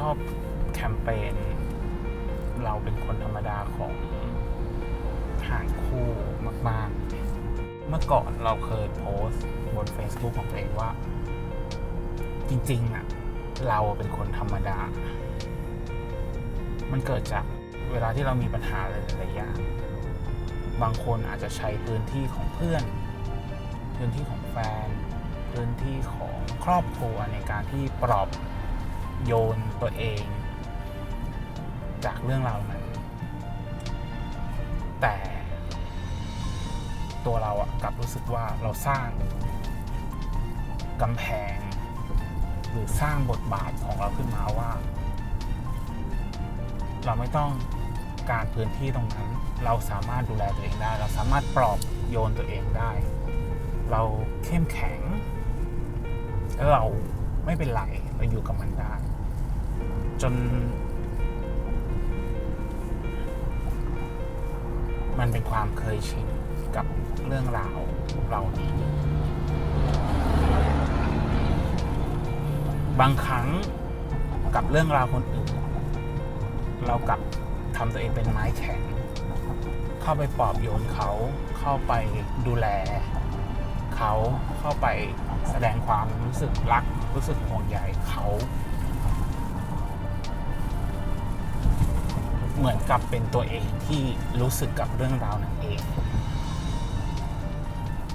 ชอบแคมเปญเราเป็นคนธรรมดาของห่างคู่มาก ๆ เมื่อก่อนเราเคยโพสต์บน Facebook ของตัวเองว่า จริง ๆอะเราเป็นคนธรรมดา มันเกิดจากเวลาที่เรามีปัญหาอะไรหลายๆอย่าง บางคนอาจจะใช้พื้นที่ของเพื่อน พื้นที่ของแฟน พื้นที่ของครอบครัวในการที่ปลอบ โยนตัวเอง จากเรื่องราวนั้น แต่ตัวเราอะกลับรู้สึกว่าเราสร้างกำแพง หรือสร้างบทบาทของเราขึ้นมาว่า เราไม่ต้องการพื้นที่ตรงนั้น เราสามารถดูแลตัวเองได้ เราสามารถปลอบโยนตัวเองได้ เราเข้มแข็ง แล้วเรา ไม่เป็นไรเราอยู่กับมันได้ จน มันเป็นความเคยชินกับเรื่องราวเหล่านี้ บางครั้งกับเรื่องราวคนอื่น เรากลับทำตัวเองเป็นไม้แข็ง เข้าไปปลอบโยนเขาเข้าไปดูแล เขาเข้าไปแสดงความรู้สึกรัก รู้สึกห่วงใยเขา เหมือนกับเป็นตัวเองที่รู้สึกกับเรื่องราวนั้นเอง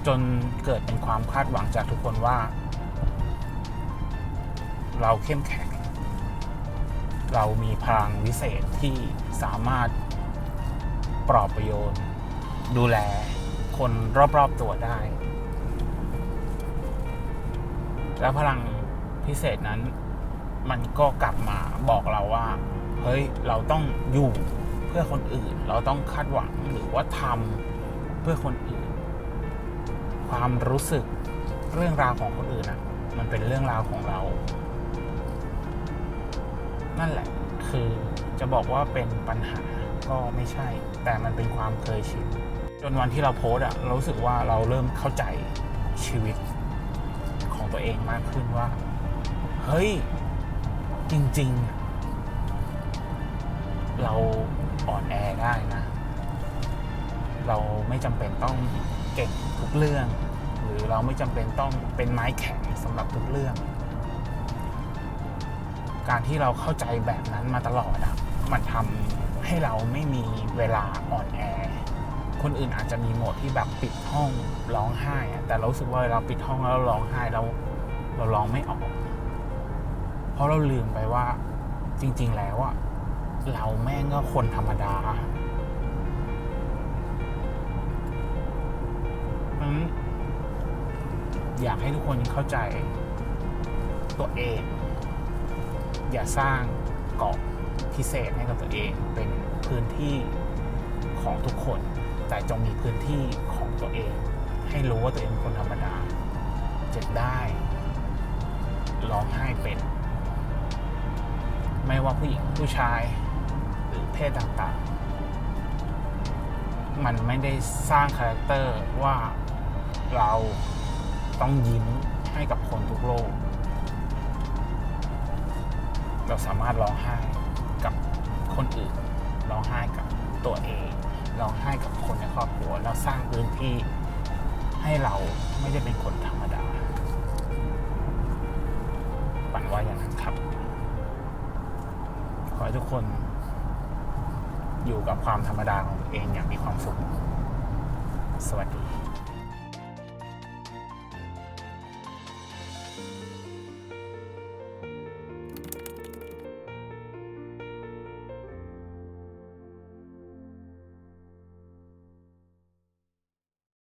จนเกิดเป็นความคาดหวังจากทุกคนว่า เราเข้มแข็ง เรามีพลังวิเศษที่สามารถปลอบประโยชน์ ดูแลคนรอบ ๆ ตัวได้ แล้วพลัง พิเศษนั้น มันก็กลับมาบอกเราว่า เฮ้ยเราต้องอยู่เพื่อคนอื่น เราต้องคาดหวังหรือว่าทำเพื่อคนอื่น ความรู้สึกเรื่องราวของคนอื่นนะมันเป็นเรื่องราวของเรา นั่นแหละ คือจะบอกว่าเป็นปัญหาก็ไม่ใช่ แต่มันเป็นความเคยชินจนวันที่เราโพสอะเรารู้สึกว่าเราเริ่มเข้าใจชีวิตของตัวเองมากขึ้นว่า เฮ้ย จริง ๆ เราอ่อนแอได้นะ เราไม่จำเป็นต้องเก่งทุกเรื่อง หรือเราไม่จำเป็นต้องเป็นไม้แข็งสำหรับทุกเรื่อง การที่เราเข้าใจแบบนั้นมาตลอดอะมันทำให้เราไม่มีเวลาอ่อนแอคนอื่นอาจจะมีโหมดที่แบบปิดห้องร้องไห้แต่เราสึกว่าเราปิดห้องแล้วเราร้องไห้เราเราร้องไม่ออก เพราะเราลืมไปว่าจริง ๆ แล้วอะเราแม่งก็คนธรรมดาอยากให้ทุกคนเข้าใจตัวเอง อย่าสร้างเกาะพิเศษให้กับตัวเองเป็นพื้นที่ของทุกคน แต่จงมีพื้นที่ของตัวเอง ให้รู้ว่าตัวเองเป็นคนธรรมดา เจ็บได้ ร้องไห้เป็น ไม่ว่าผู้หญิงผู้ชายหรือเพศต่างๆ มันไม่ได้สร้างคาแรคเตอร์ว่าเราต้องยิ้มให้กับคนทุกโลก เราสามารถร้องไห้กับคนอื่น ร้องไห้กับตัวเอง ร้องไห้กับคนในครอบครัว เราสร้างพื้นที่ให้เราไม่ได้เป็นคนธรรมดา ปันว่าอย่างนั้นครับขอ ให้ทุกคนอยู่กับความธรรมดาของตัวเองอย่างมีความสุข สวัสดี